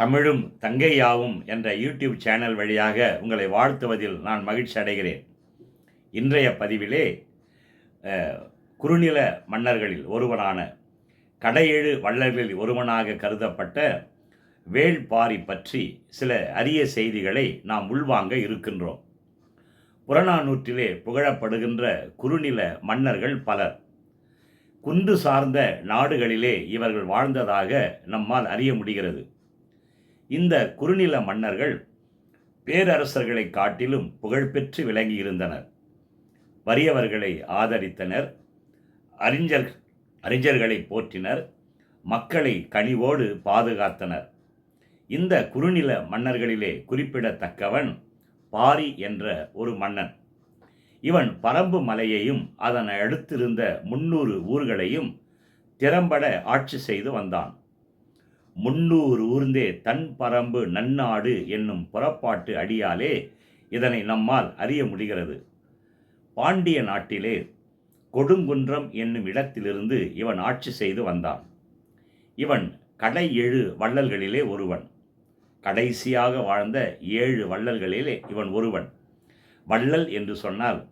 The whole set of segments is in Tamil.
தமிழும் தங்கையாவும் என்ற யூடியூப் சேனல் வழியாக உங்களை வாழ்த்துவதில் நான் மகிழ்ச்சி அடைகிறேன். இன்றைய பதிவிலே குறுநில மன்னர்களில் ஒருவனான கடையேழு வள்ளல்களில் ஒருவனாக கருதப்பட்ட வேள்பாரி பற்றி சில அரிய செய்திகளை நாம் உள்வாங்க இருக்கின்றோம். புறநானூற்றிலே புகழப்படுகின்ற குறுநில மன்னர்கள் பலர். குன்று சார்ந்த நாடுகளிலே இவர்கள் வாழ்ந்ததாக நம்மால் அறிய முடிகிறது. இந்த குறுநில மன்னர்கள் பேரரசர்களை காட்டிலும் புகழ்பெற்று விளங்கியிருந்தனர். வறியவர்களை ஆதரித்தனர். அறிஞர் அறிஞர்களை போற்றினர். மக்களை கனிவோடு பாதுகாத்தனர். இந்த குறுநில மன்னர்களிலே குறிப்பிடத்தக்கவன் பாரி என்ற ஒரு மன்னன். இவன் பரம்பு மலையையும் அதனை அடுத்திருந்த முன்னூறு ஊர்களையும் திறம்பட ஆட்சி செய்து வந்தான். முன்னூறு ஊர்ந்தே தன் பரம்பு நன்னாடு என்னும் புறப்பாட்டு அடியாலே இதனை நம்மால் அறிய முடிகிறது. பாண்டிய நாட்டிலே கொடுங்குன்றம் என்னும் இடத்திலிருந்து இவன் ஆட்சி செய்து வந்தான். இவன் கடை ஏழு வள்ளல்களிலே ஒருவன். கடைசியாக வாழ்ந்த ஏழு வள்ளல்களிலே இவன் ஒருவன். வள்ளல் என்று சொன்னால்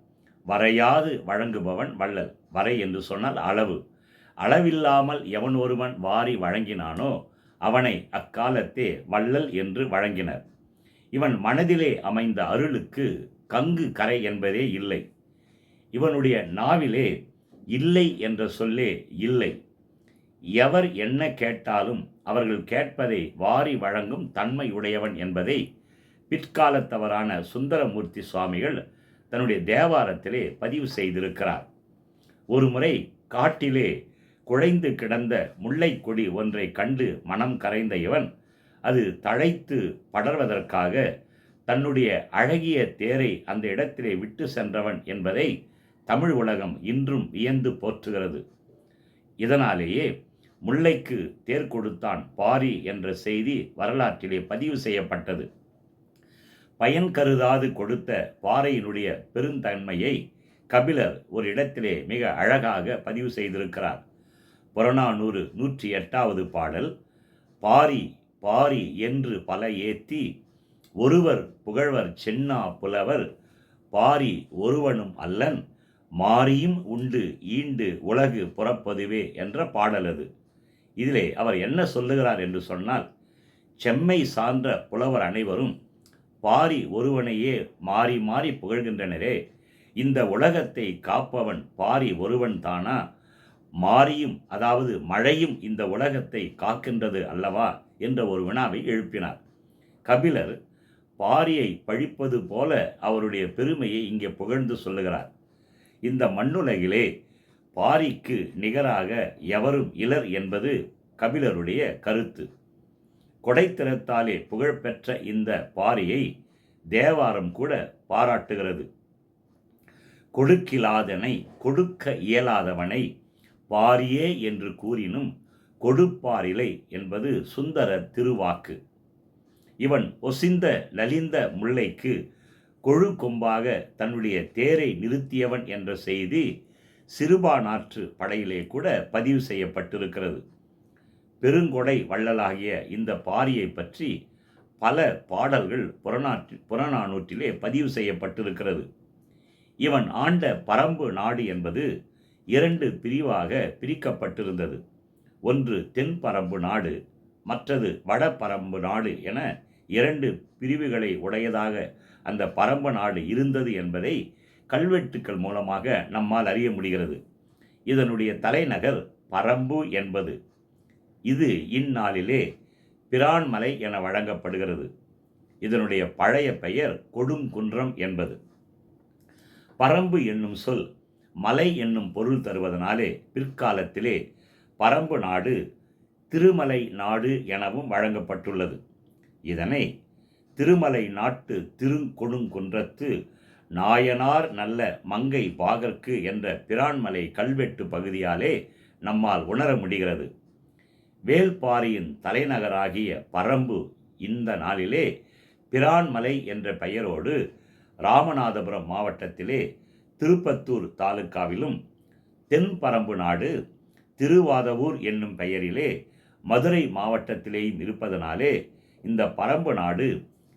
வரையாது வழங்குபவன் வள்ளல். வரை என்று சொன்னால் அளவு. அளவில்லாமல் எவன் ஒருவன் வாரி வழங்கினானோ அவனை அக்காலத்தே வள்ளல் என்று வழங்கினர். இவன் மனதிலே அமைந்த அருளுக்கு கங்கு கரை என்பதே இல்லை. இவனுடைய நாவிலே இல்லை என்ற சொல்லே இல்லை. எவர் என்ன கேட்டாலும் அவர்கள் கேட்பதை வாரி வழங்கும் தன்மை உடையவன் என்பதை பிற்காலத்தவரான சுந்தரமூர்த்தி சுவாமிகள் தன்னுடைய தேவாரத்திலே பதிவு செய்திருக்கிறார். ஒருமுறை காட்டிலே குழைந்து கிடந்த முல்லைக் கொடி ஒன்றை கண்டு மனம் கரைந்த இவன் அது தழைத்து படர்வதற்காக தன்னுடைய அழகிய தேரை அந்த இடத்திலே விட்டு சென்றவன் என்பதை தமிழ் உலகம் இன்றும் வியந்து போற்றுகிறது. இதனாலேயே முல்லைக்கு தேர் கொடுத்தான் பாரி என்ற செய்தி வரலாற்றிலே பதிவு செய்யப்பட்டது. பயன் கருதாது கொடுத்த பாறையினுடைய பெருந்தன்மையை கபிலர் ஒரு இடத்திலே மிக அழகாக பதிவு செய்திருக்கிறார். புறநானூறு நூற்றி எட்டாவது பாடல் பாரி பாரி என்று பல ஏத்தி ஒருவர் புகழ்வர் சென்னா புலவர் பாரி ஒருவனும் அல்லன் மாறியும் உண்டு ஈண்டு உலகு புறப்பதுவே என்ற பாடல் அது. இதிலே அவர் என்ன சொல்லுகிறார் என்று சொன்னால் செம்மை சார்ந்த புலவர் அனைவரும் பாரி ஒருவனையே மாறி மாறி புகழ்கின்றனரே இந்த உலகத்தை காப்பவன் பாரி ஒருவன் தானா மாரியும் அதாவது மழையும் இந்த உலகத்தை காக்கின்றது அல்லவா? என்ற ஒரு வினாவை எழுப்பினார். கபிலர் பாரியை பழிப்பது போல அவருடைய பெருமையை இங்கே புகழ்ந்து சொல்லுகிறார். இந்த மண்ணுலகிலே பாரிக்கு நிகராக எவரும் இலர் என்பது கபிலருடைய கருத்து. கொடைத்திறத்தாலே புகழ்பெற்ற இந்த பாரியை தேவாரம் கூட பாராட்டுகிறது. கொடுக்கிலாதனை கொடுக்க இயலாதவனை பாரியே என்று கூறினும் கொடுப்பாரிலை என்பது சுந்தர திருவாக்கு. இவன் ஒசிந்த லலிந்த முல்லைக்கு கொழு கொம்பாக தன்னுடைய தேரை நிறுத்தியவன் என்ற செய்தி சிறுபானாற்று படையிலே கூட பதிவு செய்யப்பட்டிருக்கிறது. பெருங்கொடை வள்ளலாகிய இந்த பாரியை பற்றி பல பாடல்கள் புறநாற்று புறநானூற்றிலே பதிவு செய்யப்பட்டிருக்கிறது. இவன் ஆண்ட பரம்பு நாடு என்பது இரண்டு பிரிவாக பிரிக்கப்பட்டிருந்தது. ஒன்று தென் பரம்பு நாடு மற்றது வட பரம்பு நாடு என இரண்டு பிரிவுகளை உடையதாக அந்த பரம்பு நாடு இருந்தது என்பதை கல்வெட்டுக்கள் மூலமாக நம்மால் அறிய முடிகிறது. இதனுடைய தலைநகர் பரம்பு என்பது. இது இந்நாளிலே பிரான்மலை என வழங்கப்படுகிறது. இதனுடைய பழைய பெயர் கொடுங்குன்றம் என்பது. பரம்பு என்னும் சொல் மலை என்னும் பொருள் தருவதனாலே பிற்காலத்திலே பரம்பு நாடு திருமலை நாடு எனவும் வழங்கப்பட்டுள்ளது. இதனை திருமலை நாட்டு திருங்கொடுங்குன்றத்து நாயனார் நல்ல மங்கை பாகற்கு என்ற பிரான்மலை கல்வெட்டு பகுதியாலே நம்மால் உணர முடிகிறது. வேல்பாரியின் தலைநகராகிய பரம்பு இந்த நாளிலே பிரான்மலை என்ற பெயரோடு ராமநாதபுரம் மாவட்டத்திலே திருப்பத்தூர் தாலுக்காவிலும் தென்பரம்பு நாடு திருவாதவூர் என்னும் பெயரிலே மதுரை மாவட்டத்திலேயும் இருப்பதனாலே இந்த பரம்பு நாடு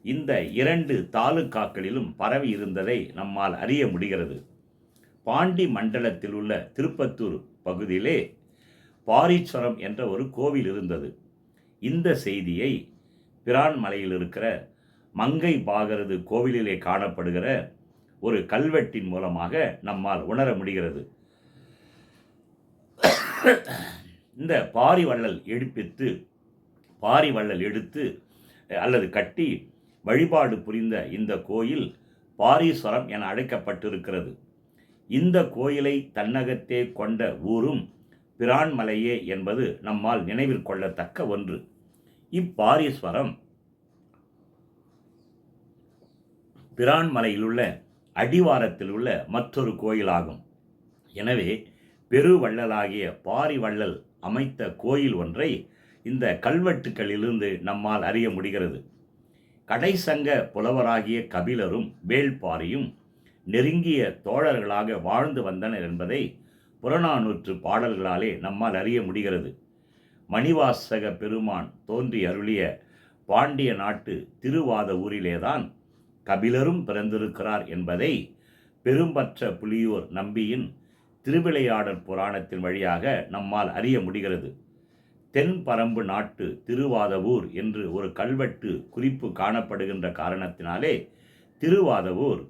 இந்த இரண்டு தாலுக்காக்களிலும் பரவி இருந்ததை நம்மால் அறிய முடிகிறது. பாண்டி மண்டலத்தில் உள்ள திருப்பத்தூர் பகுதியிலே பாரீஸ்வரம் என்ற ஒரு கோவில் இருந்தது. இந்த செய்தியை பிரான்மலையில் இருக்கிற மங்கை பாகரது கோவிலிலே காணப்படுகிற ஒரு கல்வெட்டின் மூலமாக நம்மால் உணர முடிகிறது. இந்த பாரிவள்ளல் எடுப்பித்து பாரிவள்ளல் எடுத்து அல்லது கட்டி வழிபாடு புரிந்த இந்த கோயில் பாரீஸ்வரம் என அழைக்கப்பட்டிருக்கிறது. இந்த கோயிலை தன்னகத்தே கொண்ட ஊரும் பிரான்மலையே என்பது நம்மால் நினைவில் கொள்ளத்தக்க ஒன்று. இப்பாரீஸ்வரம் பிரான்மலையிலுள்ள அடிவாரத்தில் உள்ள மற்றொரு கோயிலாகும். எனவே பெருவள்ளலாகிய பாரிவள்ளல் அமைத்த கோயில் ஒன்றை இந்த கல்வெட்டுக்களிலிருந்து நம்மால் அறிய முடிகிறது. கடைசங்க புலவராகிய கபிலரும் வேள்பாரியும் நெருங்கிய தோழர்களாக வாழ்ந்து வந்தனர் என்பதை புறநானூற்று பாடல்களாலே நம்மால் அறிய முடிகிறது. மணிவாசக பெருமான் தோன்றி அருளிய பாண்டிய நாட்டு திருவாத ஊரிலேதான் கபிலரும் பிறந்திருக்கிறார் என்பதை பெரும்பற்ற புலியூர் நம்பியின் திருவிளையாடற் புராணத்தின் வழியாக நம்மால் அறிய முடிகிறது. தென்பரம்பு நாட்டு திருவாதவூர் என்று ஒரு கல்வெட்டு குறிப்பு காணப்படுகின்ற காரணத்தினாலே திருவாதவூர்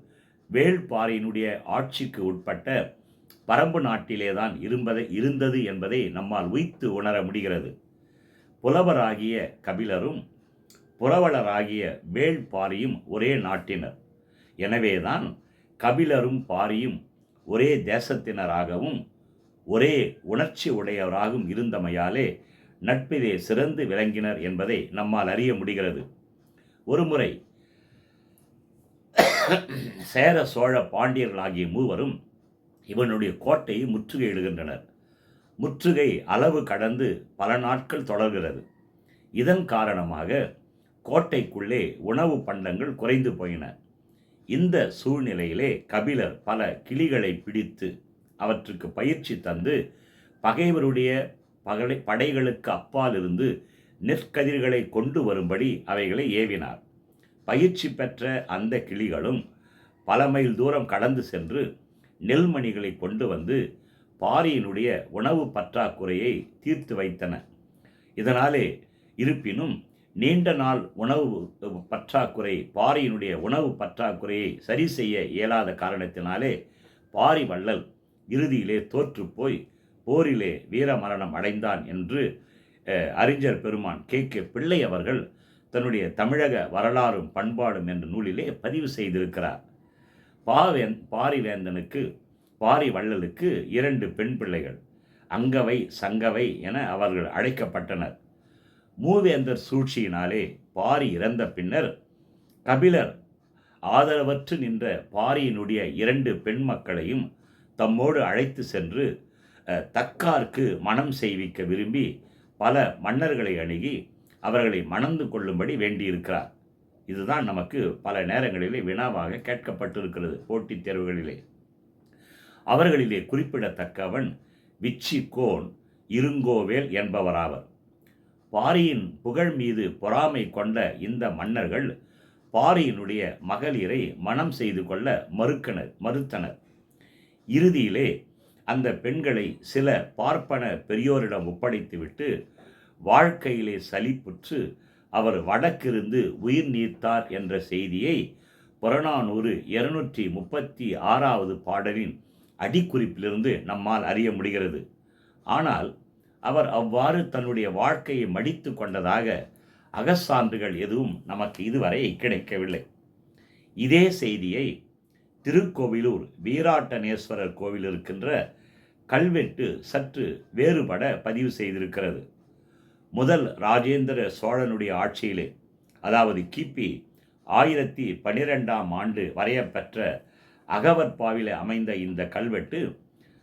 வேள்பாறையினுடைய ஆட்சிக்கு உட்பட்ட பரம்பு நாட்டிலேதான் இரும்பதை இருந்தது என்பதை நம்மால் உய்த்து உணர முடிகிறது. புலவராகிய கபிலரும் புரவலராகிய வேள்பாரியும் ஒரே நாட்டினர். எனவேதான் கபிலரும் பாரியும் ஒரே தேசத்தினராகவும் ஒரே உணர்ச்சி உடையவராகவும் இருந்தமையாலே நட்பிலே சிறந்து விளங்கினர் என்பதை நம்மால் அறிய முடிகிறது. ஒருமுறை சேர சோழ பாண்டியர்கள் ஆகிய மூவரும் இவனுடைய கோட்டையை முற்றுகையிடுகின்றனர் முற்றுகை அளவு கடந்து பல நாட்கள் தொடர்கிறது. இதன் காரணமாக கோட்டைக்குள்ளே உணவு பண்டங்கள் குறைந்து போயின. இந்த சூழ்நிலையிலே கபிலர் பல கிளிகளை பிடித்து அவற்றுக்கு பயிற்சி தந்து பகைவருடைய பகலை படைகளுக்கு அப்பால் இருந்து நெற்கதிர்களை கொண்டு வரும்படி அவைகளை ஏவினார். பயிற்சி பெற்ற அந்த கிளிகளும் பல மைல் தூரம் கடந்து சென்று நெல்மணிகளை கொண்டு வந்து பாரியினுடைய உணவு பற்றாக்குறையை தீர்த்து வைத்தன. இதனாலே இருப்பினும் நீண்ட நாள் உணவு பற்றாக்குறை பாரியினுடைய உணவு பற்றாக்குறையை சரி செய்ய இயலாத காரணத்தினாலே பாரி வள்ளல் இறுதியிலே தோற்றுப்போய் போரிலே வீரமரணம் அடைந்தான் என்று அறிஞர் பெருமான் கே. கே. பிள்ளை அவர்கள் தன்னுடைய தமிழக வரலாறும் பண்பாடும் என்ற நூலிலே பதிவு செய்திருக்கிறார். பாவேந் பாரிவேந்தனுக்கு பாரி வள்ளலுக்கு இரண்டு பெண் பிள்ளைகள் அங்கவை சங்கவை என அவர்கள் அழைக்கப்பட்டனர். மூவேந்தர் சூழ்ச்சியினாலே பாரி இறந்த பின்னர் கபிலர் ஆதரவற்று நின்ற பாரியினுடைய இரண்டு பெண் மக்களையும் தம்மோடு அழைத்து சென்று தக்கார்க்கு மனம் செய்விக்க விரும்பி பல மன்னர்களை அணுகி அவர்களை மணந்து கொள்ளும்படி வேண்டியிருக்கிறார். இதுதான் நமக்கு பல நேரங்களிலே வினாவாக கேட்கப்பட்டிருக்கிறது போட்டித் தேர்வுகளிலே. அவர்களிலே குறிப்பிடத்தக்கவன் விச்சி கோன் இருங்கோவேல் என்பவராவர். பாரியின் புகழ் மீது பொறாமை கொண்ட இந்த மன்னர்கள் பாரியினுடைய மகளிரை மனம் செய்து கொள்ள மறுக்கனர் மறுத்தனர். இறுதியிலே அந்த பெண்களை சில பார்ப்பன பெரியோரிடம் ஒப்படைத்துவிட்டு வாழ்க்கையிலே சலிப்புற்று அவர் வடக்கிருந்து உயிர் நீத்தார் என்ற செய்தியை புறநானூறு இருநூற்றி முப்பத்தி ஆறாவது பாடலின் அடிக்குறிப்பிலிருந்து நம்மால் அறிய முடிகிறது. ஆனால் அவர் அவ்வாறு தன்னுடைய வாழ்க்கையை மடித்து கொண்டதாக அகசான்றுகள் எதுவும் நமக்கு இதுவரை கிடைக்கவில்லை. இதே செய்தியை திருக்கோவிலூர் வீராட்டனேஸ்வரர் கோவில் இருக்கின்ற கல்வெட்டு சற்று வேறுபட பதிவு செய்திருக்கிறது. முதல் ராஜேந்திர சோழனுடைய ஆட்சியிலே அதாவது கிபி ஆயிரத்தி பனிரெண்டாம் ஆண்டு வரையப்பெற்ற அகவற்பாவிலே அமைந்த இந்த கல்வெட்டு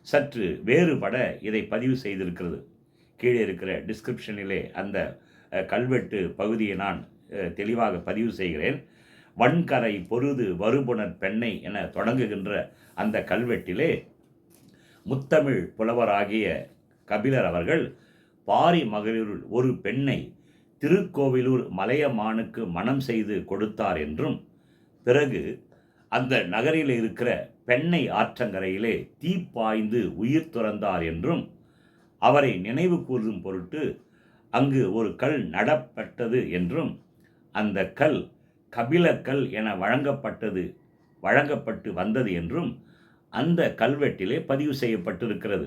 சற்று வேறுபட இதை பதிவு செய்திருக்கிறது. கீழே இருக்கிற டிஸ்கிரிப்ஷனிலே அந்த கல்வெட்டு பகுதியை நான் தெளிவாக பதிவு செய்கிறேன். வன்கரை பொருது வருபுணர் பெண்ணை என தொடங்குகின்ற அந்த கல்வெட்டிலே முத்தமிழ் புலவராகிய கபிலர் அவர்கள் பாரி மகளிருள் ஒரு பெண்ணை திருக்கோவிலூர் மலையமானுக்கு மனம் செய்து கொடுத்தார் என்றும் பிறகு அந்த நகரில் இருக்கிற பெண்ணை ஆற்றங்கரையிலே தீப்பாய்ந்து உயிர் துறந்தார் என்றும் அவரை நினைவு கூறும் பொருட்டு அங்கு ஒரு கல் நடப்பட்டது என்றும் அந்த கல் கபிலக்கல் என வழங்கப்பட்டது வழங்கப்பட்டு வந்தது என்றும் அந்த கல்வெட்டிலே பதிவு செய்யப்பட்டிருக்கிறது.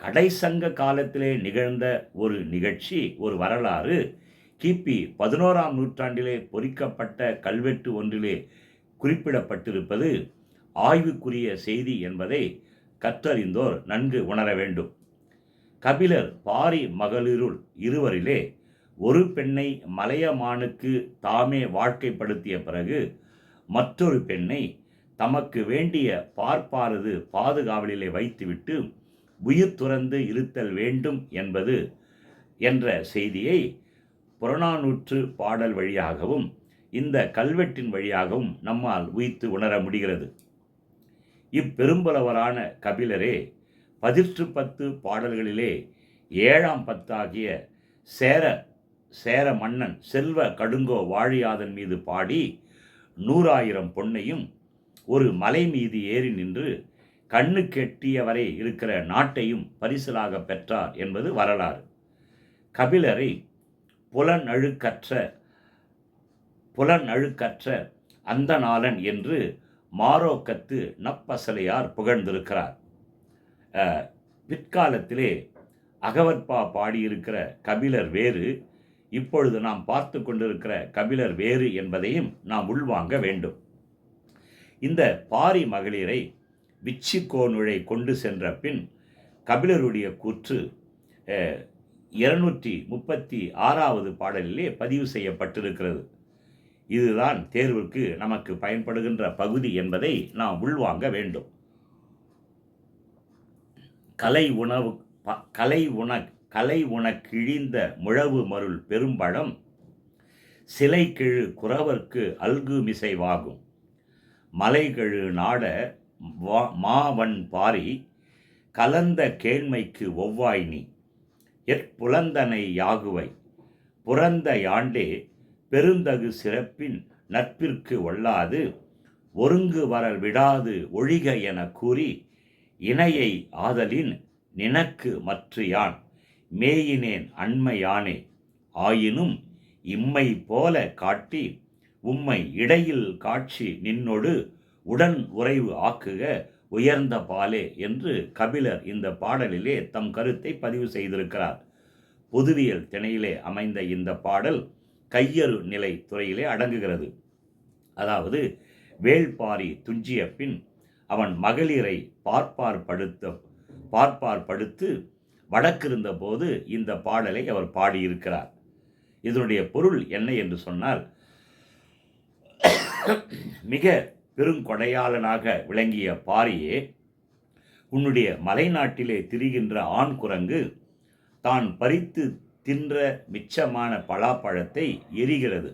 கடைசங்க காலத்திலே நிகழ்ந்த ஒரு நிகழ்ச்சி ஒரு வரலாறு கிபி பதினோராம் நூற்றாண்டிலே பொறிக்கப்பட்ட கல்வெட்டு ஒன்றிலே குறிப்பிடப்பட்டிருப்பது ஆய்வுக்குரிய செய்தி என்பதை கற்றறிந்தோர் நன்கு உணர வேண்டும். கபிலர் பாரி மகளிருள் இருவரிலே ஒரு பெண்ணை மலையமானுக்கு தாமே வாழ்க்கைப்படுத்திய பிறகு மற்றொரு பெண்ணை தமக்கு வேண்டிய பார்ப்பாரது பாதுகாவலிலே வைத்துவிட்டு உயிர் துறந்து இருத்தல் வேண்டும் என்பது என்ற செய்தியை புறநானூற்று பாடல் வழியாகவும் இந்த கல்வெட்டின் வழியாகவும் நம்மால் உயித்து உணர முடிகிறது. இப்பெரும்பலவரான கபிலரே பதிற்று பத்து பாடல்களிலே ஏழாம் பத்தாகிய சேர சேர மன்னன் செல்வ கடுங்கோ வாழியாதன் மீது பாடி நூறாயிரம் பொன்னையும் ஒரு மலை மீது ஏறி நின்று கண்ணு கெட்டியவரை இருக்கிற நாட்டையும் பரிசலாக பெற்றார் என்பது வரலாறு. கபிலரை புலனழுக்கற்ற புலனழுக்கற்ற அந்தநாளன் என்று மாரோக்கத்து நப்பசலையார் புகழ்ந்திருக்கிறார். பிற்காலத்திலே அகவற்பா பாடியிருக்கிற கபிலர் வேறு இப்பொழுது நாம் பார்த்து கொண்டிருக்கிற கபிலர் வேறு என்பதையும் நாம் உள்வாங்க வேண்டும். இந்த பாரி மகளிரை விச்சிக்கோனுழை கொண்டு சென்ற பின் கபிலருடைய கூற்று இருநூற்றி முப்பத்தி ஆறாவது பாடலிலே பதிவு செய்யப்பட்டிருக்கிறது. இதுதான் தேர்வுக்கு நமக்கு பயன்படுகின்ற பகுதி என்பதை நாம் உள்வாங்க வேண்டும். கலை உணவு ப- கலை உண கலை உணக்கிழிந்த முழவு மருள் பெரும்பழம் சிலை கிழு குறவர்க்கு அல்கு மிசைவாகும். மலைகழு நாட வா- மாவன் பாரி கலந்த கேண்மைக்கு ஒவ்வாய் நீ. எற்புலந்தனை யாகுவை புறந்த யாண்டே பெருந்தகு சிறப்பின் நட்பிற்கு ஒல்லாது ஒருங்கு வரல் விடாது ஒழிக என கூறி இணையை ஆதலின் நினக்கு மற்ற யான் மேயினேன் அண்மையானே. ஆயினும் இம்மை போல காட்டி உம்மை இடையில் காட்சி நின்னொடு உடன் உறைவு ஆக்குக உயர்ந்த பாலே என்று கபிலர் இந்த பாடலிலே தம் கருத்தை பதிவு செய்திருக்கிறார். பொதுவியல் திணையிலே அமைந்த இந்த பாடல் கையறு நிலை துறையிலே அடங்குகிறது. அதாவது வேள்பாரி துஞ்சிய பின் அவன் மகளிரை பார்ப்பார் படுத்த பார்ப்பார் படுத்து வடக்கிருந்த போது இந்த பாடலை அவர் பாடியிருக்கிறார். இதனுடைய பொருள் என்ன என்று சொன்னால் மிக பெருங்கொடையாளனாக விளங்கிய பாரியே உன்னுடைய மலைநாட்டிலே திரிகின்ற ஆண் குரங்கு தான் பறித்து தின்ற மிச்சமான பலாப்பழத்தை எரிகிறது.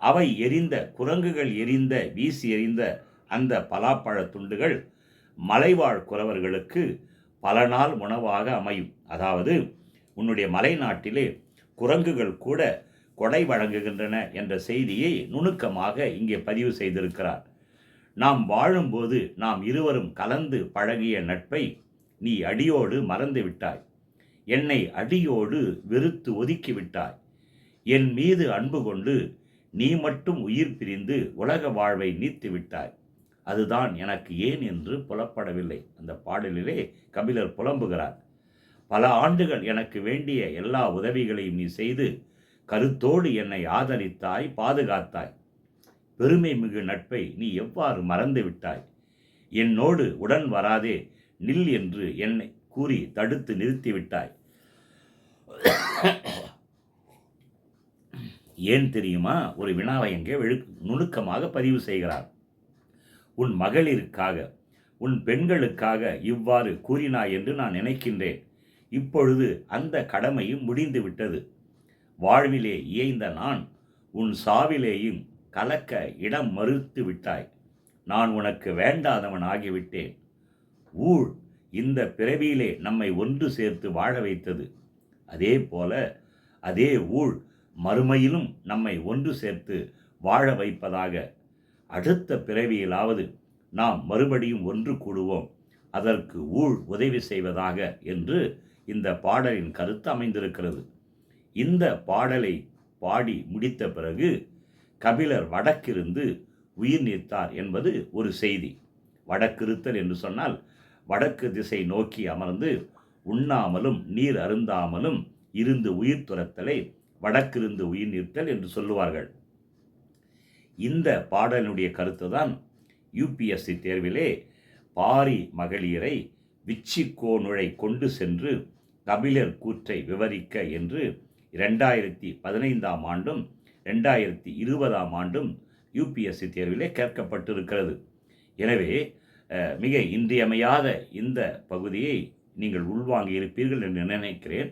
அவை எரிந்த குரங்குகள் எரிந்த வீசி எறிந்த அந்த பலாப்பழத் துண்டுகள் மலைவாழ் குறவர்களுக்கு பல நாள் உணவாக அமையும். அதாவது உன்னுடைய மலைநாட்டிலே குரங்குகள் கூட கொடை வழங்குகின்றன என்ற செய்தியை நுணுக்கமாக இங்கே பதிவு செய்திருக்கிறார். நாம் வாழும்போது நாம் இருவரும் கலந்து பழகிய நட்பை நீ அடியோடு மறந்து விட்டாய். என்னை அடியோடு வெறுத்து ஒதுக்கி விட்டாய். என் மீது அன்பு கொண்டு நீ மட்டும் உயிர் பிரிந்து உலக வாழ்வை நீத்து விட்டாய். அதுதான் எனக்கு ஏன் என்று புலப்படவில்லை. அந்த பாடலிலே கபிலர் புலம்புகிறார். பல ஆண்டுகள் எனக்கு வேண்டிய எல்லா உதவிகளையும் நீ செய்து கருத்தோடு என்னை ஆதரித்தாய் பாதுகாத்தாய். பெருமை மிகு நட்பை நீ எவ்வாறு மறந்து விட்டாய்? என்னோடு உடன் வராதே நில் என்று என்னை கூறி தடுத்து நிறுத்திவிட்டாய் ஏன் தெரியுமா? ஒரு வினாவை எங்கே நுணுக்கமாக பதிவு செய்கிறார். உன் மகளிருக்காக உன் பெண்களுக்காக இவ்வாறு கூறினாய் என்று நான் நினைக்கின்றேன். இப்பொழுது அந்த கடமையும் முடிந்து விட்டது வாழ்விலே இயைந்த நான் உன் சாவிலேயும் கலக்க இடம் மறுத்து விட்டாய். நான் உனக்கு வேண்டாதவன் ஆகிவிட்டேன். ஊழ் இந்த பிறவியிலே நம்மை ஒன்று சேர்த்து வாழ வைத்தது. அதே போல அதே ஊழ் மறுமையிலும் நம்மை ஒன்று சேர்த்து வாழ வைப்பதாக அடுத்த பிறவியிலாவது நாம் மறுபடியும் ஒன்று கூடுவோம். அதற்கு ஊழ் உதவி செய்வதாக என்று இந்த பாடலின் கருத்து அமைந்திருக்கிறது. இந்த பாடலை பாடி முடித்த பிறகு கபிலர் வடக்கிருந்து உயிர் நீத்தார் என்பது ஒரு செய்தி. வடக்கிருத்தல் என்று சொன்னால் வடக்கு திசை நோக்கி அமர்ந்து உண்ணாமலும் நீர் அருந்தாமலும் இருந்து உயிர் துரத்தலை வடக்கிருந்து உயிர் நீர்த்தல் என்று சொல்லுவார்கள். இந்த பாடலினுடைய கருத்து தான் யூபிஎஸ்சி தேர்விலே பாரி மகளிரை விச்சிக்கோனுழை கொண்டு சென்று கபிலர் கூற்றை விவரிக்க என்று ரெண்டாயிரத்தி பதினைந்தாம் ஆண்டும் ரெண்டாயிரத்தி இருபதாம் ஆண்டும் யூபிஎஸ்சி தேர்விலே கேட்கப்பட்டிருக்கிறது. எனவே மிக இன்றியமையாத இந்த பகுதியை நீங்கள் உள்வாங்கி இருப்பீர்கள் என்று நினைக்கிறேன்.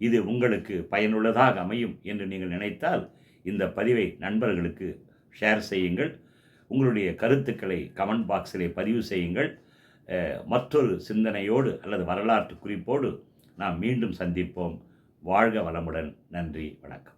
இது உங்களுக்கு பயனுள்ளதாக அமையும் என்று நீங்கள் நினைத்தால் இந்த பதிவை நண்பர்களுக்கு ஷேர் செய்யுங்கள். உங்களுடைய கருத்துக்களை கமெண்ட் பாக்ஸிலே பதிவு செய்யுங்கள். மற்றொரு சிந்தனையோடு அல்லது வரலாற்று குறிப்போடு நாம் மீண்டும் சந்திப்போம். வாழ்க வளமுடன். நன்றி. வணக்கம்.